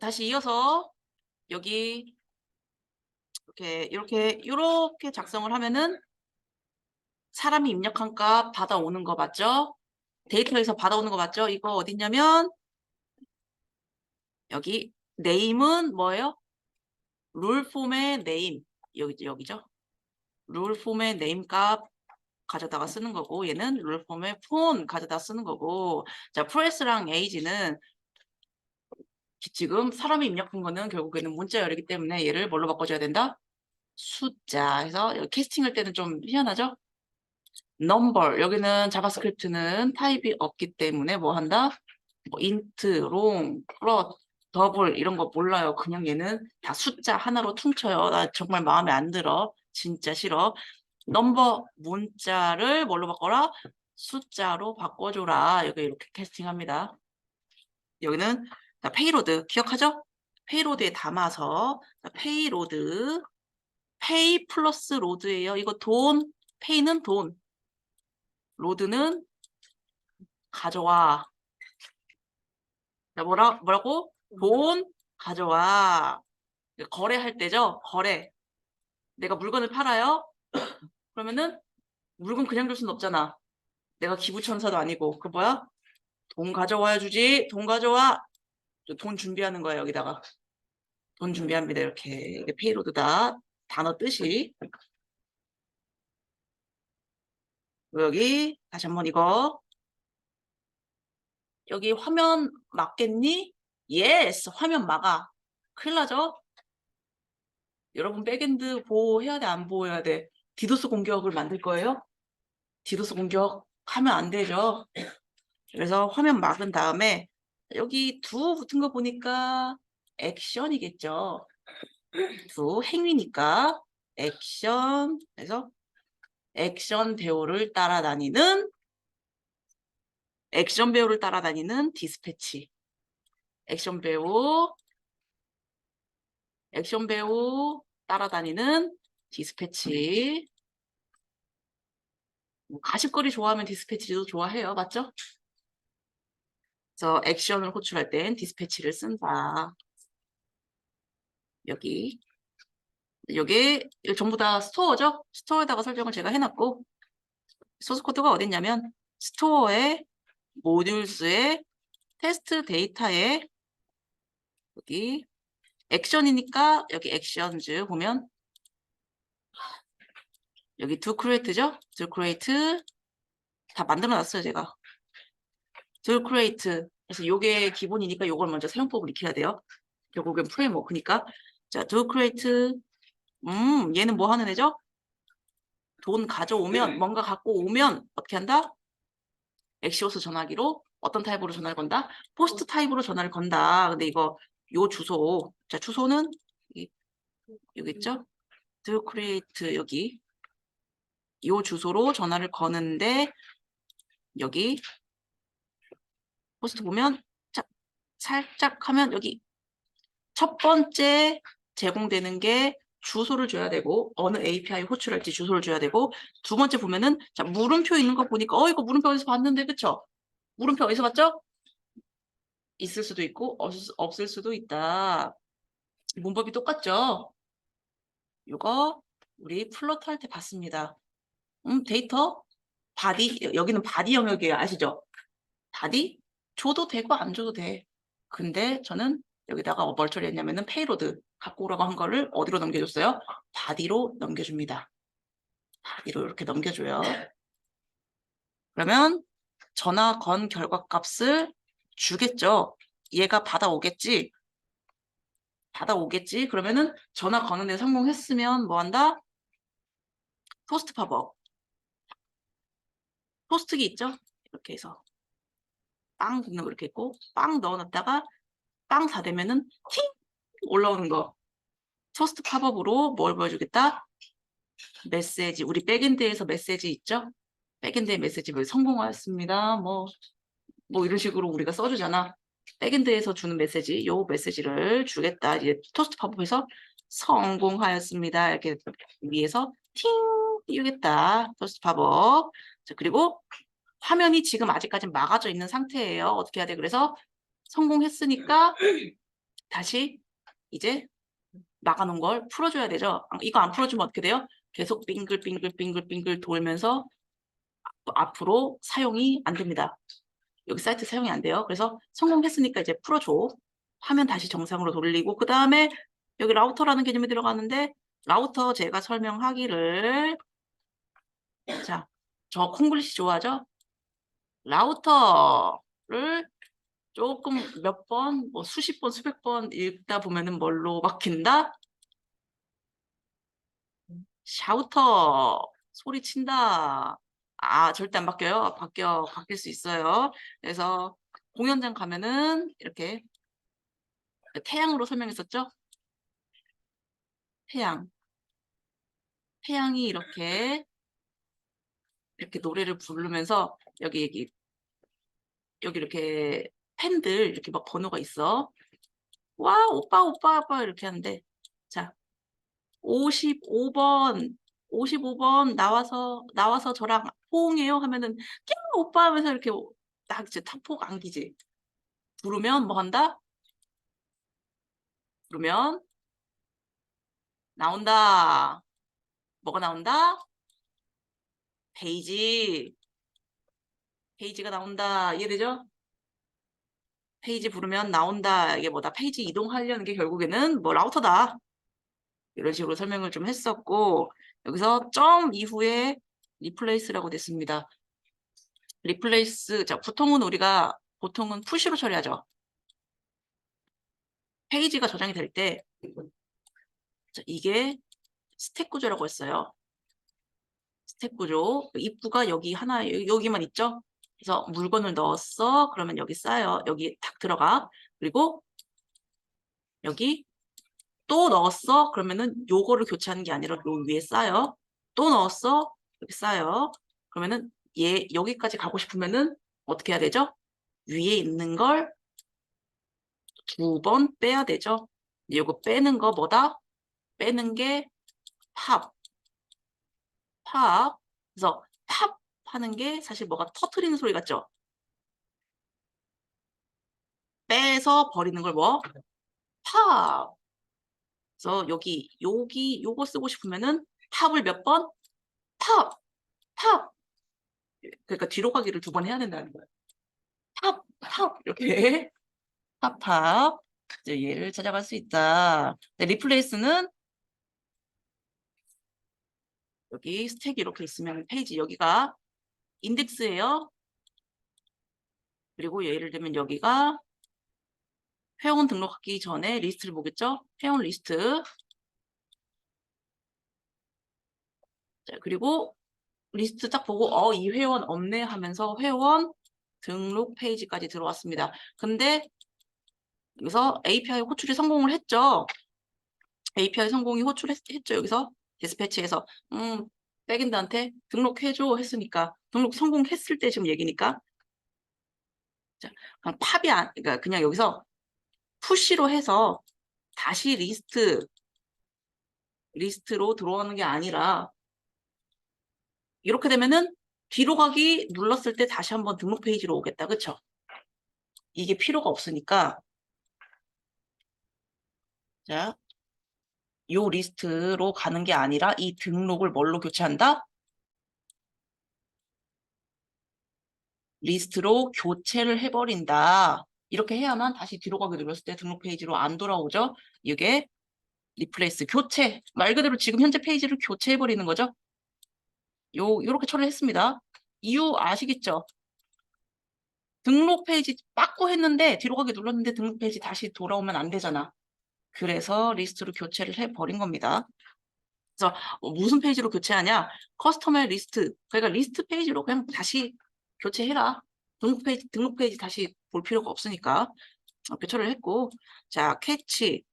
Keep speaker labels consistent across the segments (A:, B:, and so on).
A: 다시 이어서 여기 이렇게 이렇게 이렇게 작성을 하면은 사람이 입력한 값 받아오는 거 맞죠? 데이터에서 받아오는 거 맞죠? 이거 어딨냐면 여기 네임은 뭐예요? 룰 폼의 네임 여기 여기죠? 룰 폼의 네임 값 가져다가 쓰는 거고 얘는 룰 폼의 폰 가져다 쓰는 거고 자 프레스랑 에이지는 지금 사람이 입력한 거는 결국에는 문자 열이기 때문에 얘를 뭘로 바꿔줘야 된다? 숫자 해서 캐스팅할 때는 좀 희한하죠? number 여기는 자바스크립트는 타입이 없기 때문에 뭐 한다? 뭐 int, long, float, double 이런 거 몰라요. 그냥 얘는 다 숫자 하나로 퉁쳐요. 나 정말 마음에 안 들어. 진짜 싫어. 넘버 문자를 뭘로 바꿔라? 숫자로 바꿔줘라. 여기 이렇게 캐스팅합니다. 여기는 자, 페이로드 기억하죠? 페이로드에 담아서 자, 페이로드 페이 플러스 로드예요. 이거 돈, 페이는 돈, 로드는 가져와. 자, 뭐라, 뭐라고? 돈 가져와. 거래할 때죠? 거래. 내가 물건을 팔아요? 그러면은 물건 그냥 줄 수는 없잖아. 내가 기부천사도 아니고. 그 뭐야? 돈 가져와야 주지. 돈 가져와. 저돈 준비하는 거야, 여기다가. 돈 준비합니다. 이렇게. 이게 페이로드다. 단어 뜻이. 여기 다시 한번 이거 여기 화면 막겠니? 예스 화면 막아 큰일 나죠? 여러분 백엔드 보호해야 돼 안 보호해야 돼? 디도스 공격을 만들 거예요? 디도스 공격 하면 안 되죠 그래서 화면 막은 다음에 여기 두 붙은 거 보니까 액션이겠죠 두 행위니까 액션 그래서 액션 배우를 따라다니는 액션 배우를 따라다니는 디스패치. 액션 배우 액션 배우 따라다니는 디스패치. 뭐 가십거리 좋아하면 디스패치도 좋아해요. 맞죠? 그래서 액션을 호출할 땐 디스패치를 쓴다. 여기 여기 전부 다 스토어죠? 스토어에다가 설정을 제가 해놨고 소스 코드가 어딨냐면 스토어에 모듈스의 테스트 데이터에 여기 액션이니까 여기 액션즈 보면 여기 do create죠? do create 다 만들어 놨어요 제가 do create 그래서 요게 기본이니까 요걸 먼저 사용법을 익혀야 돼요 결국엔 프레임워크니까 자 do create 음, 얘는 뭐 하는 애죠? 돈 가져오면, 뭔가 갖고 오면 어떻게 한다? 엑시오스 전화기로 어떤 타입으로 전화를 건다? 포스트 타입으로 전화를 건다. 근데 이거 요 주소, 자 주소는 여기, 여기 있죠? to create 여기 요 주소로 전화를 거는데 여기 포스트 보면 자, 살짝 하면 여기 첫 번째 제공되는 게 주소를 줘야 되고 어느 API 호출할지 주소를 줘야 되고 두 번째 보면은 자 물음표 있는 거 보니까 어 이거 물음표 어디서 봤는데 그쵸? 물음표 어디서 봤죠? 있을 수도 있고 없을, 수도 있다. 문법이 똑같죠? 이거 우리 플로트 할때 봤습니다. 음 데이터 바디 여기는 바디 영역이에요 아시죠? 바디 줘도 되고 안 줘도 돼. 근데 저는 여기다가 뭘 처리했냐면은 페이로드 갖고 오라고 한 거를 어디로 넘겨줬어요? 바디로 넘겨줍니다. 바디로 이렇게 넘겨줘요. 그러면 전화 건 결과 값을 주겠죠. 얘가 받아오겠지. 받아오겠지. 그러면은 전화 거는 데 성공했으면 뭐 한다? 토스트 팝업. 토스트기 있죠? 이렇게 해서 빵거 이렇게 있고 빵 넣어놨다가 빵 다 되면은 팅 올라오는 거. 토스트 팝업으로 뭘 보여주겠다? 메시지. 우리 백엔드에서 메시지 있죠? 백엔드의 메시지 뭐 성공하였습니다. 뭐, 뭐 이런 식으로 우리가 써주잖아. 백엔드에서 주는 메시지, 요 메시지를 주겠다. 이제 토스트 팝업에서 성공하였습니다. 이렇게 위에서 팅 띄우겠다. 토스트 팝업. 자, 그리고 화면이 지금 아직까지 막아져 있는 상태예요. 어떻게 해야 돼? 그래서 성공했으니까 다시 이제 막아놓은 걸 풀어줘야 되죠. 아, 이거 안 풀어주면 어떻게 돼요? 계속 빙글빙글빙글빙글 돌면서 앞- 앞으로 사용이 안 됩니다. 여기 사이트 사용이 안 돼요. 그래서 성공했으니까 이제 풀어줘. 화면 다시 정상으로 돌리고 그 다음에 여기 라우터라는 개념이 들어가는데 라우터 제가 설명하기를 자, 저 콩글리시 좋아하죠? 라우터를 조금 몇 번, 뭐 수십 번, 수백 번 읽다 보면은 뭘로 막힌다? 샤우터 소리 친다. 아, 절대 안 바뀌어요. 바뀌어, 바뀔 수 있어요. 그래서 공연장 가면은 이렇게 태양으로 설명했었죠? 태양. 태양이 이렇게 이렇게 노래를 부르면서 여기 여기 여기 이렇게 팬들 이렇게 막 번호가 있어. 와, 오빠, 오빠, 오빠 이렇게 하는데 자, 55번 55번 나와서 나와서 저랑 호응해요 하면은 꺄 오빠 하면서 이렇게 딱 이제 탁폭 안기지. 부르면 뭐 한다? 부르면 나온다. 뭐가 나온다? 페이지. 페이지가 나온다. 이해되죠? 페이지 부르면 나온다. 이게 뭐다? 페이지 이동하려는 게 결국에는 뭐 라우터다. 이런 식으로 설명을 좀 했었고 여기서 점 이후에 리플레이스라고 됐습니다. 리플레이스 자 보통은 우리가 보통은 푸시로 처리하죠. 페이지가 저장이 될 때 이게 스택 구조라고 했어요. 스택 구조 입구가 여기 하나 여- 여기만 있죠. 그래서 물건을 넣었어. 그러면 여기 쌓여. 여기 탁 들어가. 그리고 여기 또 넣었어. 그러면은 요거를 교체하는 게 아니라 요 위에 쌓여. 또 넣었어. 여기 쌓여. 그러면은 얘 여기까지 가고 싶으면은 어떻게 해야 되죠? 위에 있는 걸 두 번 빼야 되죠. 요거 빼는 거 뭐다? 빼는 게 팝. 팝. 그래서 팝 하는 게 사실 뭐가 터트리는 소리 같죠? 빼서 버리는 걸 뭐? 팝. 그래서 여기 여기 요거 쓰고 싶으면은 팝을 몇 번? 팝. 팝. 그러니까 뒤로 가기를 두 번 해야 된다는 거예요. 팝, 팝 이렇게 팝, 팝. 이제 얘를 찾아갈 수 있다. 네, 리플레이스는 여기 스택이 이렇게 있으면 페이지 여기가 인덱스예요. 그리고 예를 들면 여기가 회원 등록하기 전에 리스트를 보겠죠? 회원 리스트. 자, 그리고 리스트 딱 보고 어, 이 회원 없네 하면서 회원 등록 페이지까지 들어왔습니다. 근데 여기서 API 호출이 성공을 했죠. API 성공이 호출했죠. 여기서 디스패치에서 음, 백엔드한테 등록해줘 했으니까 등록 성공했을 때 지금 얘기니까 자, 팝이 안, 그러니까 그냥 여기서 푸시로 해서 다시 리스트 리스트로 들어가는 게 아니라 이렇게 되면은 뒤로 가기 눌렀을 때 다시 한번 등록 페이지로 오겠다. 그쵸? 이게 필요가 없으니까 자, 요 리스트로 가는 게 아니라 이 등록을 뭘로 교체한다? 리스트로 교체를 해버린다. 이렇게 해야만 다시 뒤로 가기 눌렀을 때 등록 페이지로 안 돌아오죠. 이게 리플레이스, 교체. 말 그대로 지금 현재 페이지를 교체해버리는 거죠. 요, 요렇게 처리를 했습니다. 이유 아시겠죠? 등록 페이지 빠꾸 했는데 뒤로 가기 눌렀는데 등록 페이지 다시 돌아오면 안 되잖아. 그래서 리스트로 교체를 해버린 겁니다. 그래서 어, 무슨 페이지로 교체하냐? 커스터머 리스트. 그러니까 리스트 페이지로 그냥 다시 교체해라. 등록 페이지, 등록 페이지 다시 볼 필요가 없으니까 어, 교체를 했고, 자 캐치.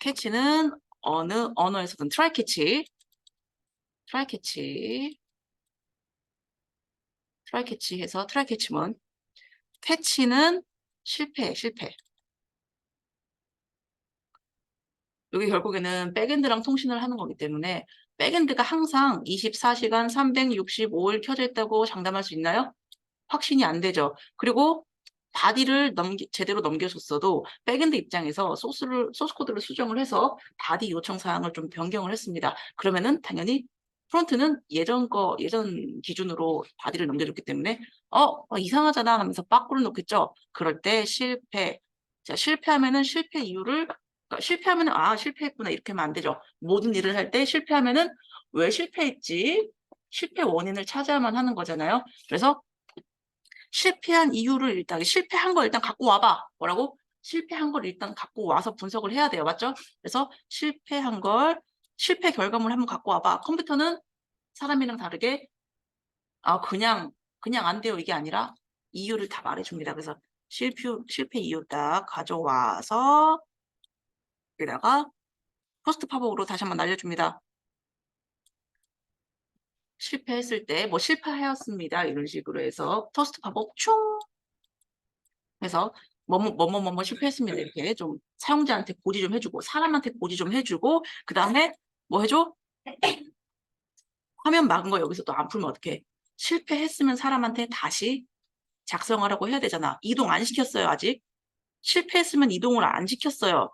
A: 캐치는 어느 언어에서든 트라이 캐치. 트라이 캐치. 트라이 캐치 해서 트라이 캐치문. 캐치는 실패, 실패. 여기 결국에는 백엔드랑 통신을 하는 거기 때문에 백엔드가 항상 24시간 365일 켜져 있다고 장담할 수 있나요? 확신이 안 되죠. 그리고 바디를 넘기, 제대로 넘겨줬어도 백엔드 입장에서 소스를 소스 코드를 수정을 해서 바디 요청 사항을 좀 변경을 했습니다. 그러면은 당연히 프론트는 예전 거 예전 기준으로 바디를 넘겨줬기 때문에 어, 어, 이상하잖아 하면서 빠꾸를 놓겠죠. 그럴 때 실패. 자 실패하면은 실패 이유를 그러니까 실패하면은 아 실패했구나 이렇게 하면 안 되죠. 모든 일을 할 때 실패하면 은 왜 실패했지? 실패 원인을 찾아야만 하는 거잖아요. 그래서 실패한 이유를 일단 실패한 걸 일단 갖고 와봐. 뭐라고? 실패한 걸 일단 갖고 와서 분석을 해야 돼요. 맞죠? 그래서 실패한 걸 실패 결과물 한번 갖고 와봐. 컴퓨터는 사람이랑 다르게 아 그냥 그냥 안 돼요 이게 아니라 이유를 다 말해줍니다. 그래서 실패 실패 이유 딱 가져와서 여기다가 포스트 팝업으로 다시 한번 날려줍니다. 실패했을 때 뭐 실패하였습니다. 이런 식으로 해서 토스트 팝업 충 해서 뭐뭐 뭐뭐 뭐뭐 실패했습니다. 이렇게 좀 사용자한테 고지 좀 해주고 사람한테 고지 좀 해주고 그 다음에 뭐 해줘? 화면 막은 거 여기서 또 안 풀면 어떡해? 실패했으면 사람한테 다시 작성하라고 해야 되잖아. 이동 안 시켰어요 아직. 실패했으면 이동을 안 시켰어요.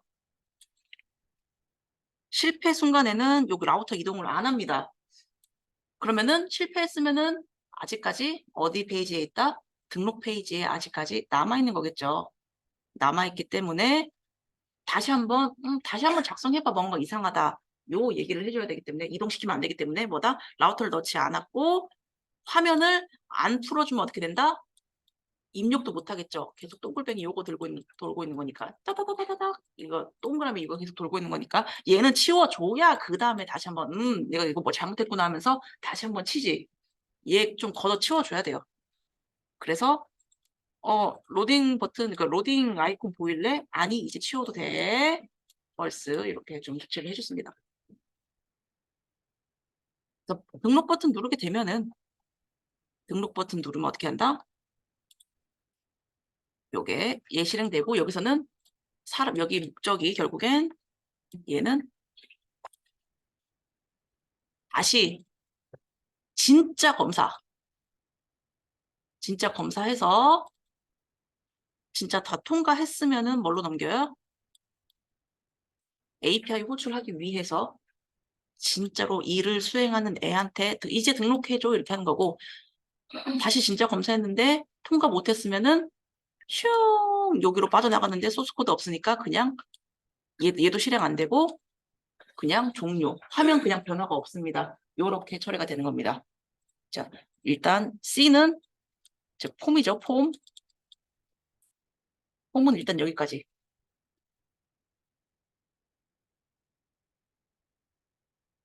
A: 실패 순간에는 여기 라우터 이동을 안 합니다. 그러면은 실패했으면은 아직까지 어디 페이지에 있다? 등록 페이지에 아직까지 남아있는 거겠죠. 남아있기 때문에 다시 한번 음, 다시 한번 작성해봐 뭔가 이상하다. 요 얘기를 해줘야 되기 때문에 이동시키면 안 되기 때문에 뭐다? 라우터를 넣지 않았고 화면을 안 풀어주면 어떻게 된다? 입력도 못 하겠죠. 계속 동글뱅이 요거 들고 있는, 돌고 있는 거니까. 따다다다다닥 이거 동그라미 이거 계속 돌고 있는 거니까 얘는 치워줘야 그 다음에 다시 한번 음 내가 이거 뭐 잘못했구나 하면서 다시 한번 치지. 얘 좀 걷어 치워줘야 돼요. 그래서 어 로딩 버튼 그 로딩 아이콘 보일래? 아니 이제 치워도 돼. 벌스 이렇게 좀 조치를 해줬습니다. 등록 버튼 누르게 되면은 등록 버튼 누르면 어떻게 한다? 요게 얘 실행되고 여기서는 사람 여기 목적이 결국엔 얘는 다시 진짜 검사 진짜 검사해서 진짜 다 통과했으면은 뭘로 넘겨요? API 호출하기 위해서 진짜로 일을 수행하는 애한테 드- 이제 등록해줘 이렇게 하는 거고 다시 진짜 검사했는데 통과 못했으면은 슝! 여기로 빠져나갔는데 소스코드 없으니까 그냥 얘, 얘도 실행 안 되고 그냥 종료. 화면 그냥 변화가 없습니다. 요렇게 처리가 되는 겁니다. 자 일단 C는 즉 폼이죠 폼. 폼은 일단 여기까지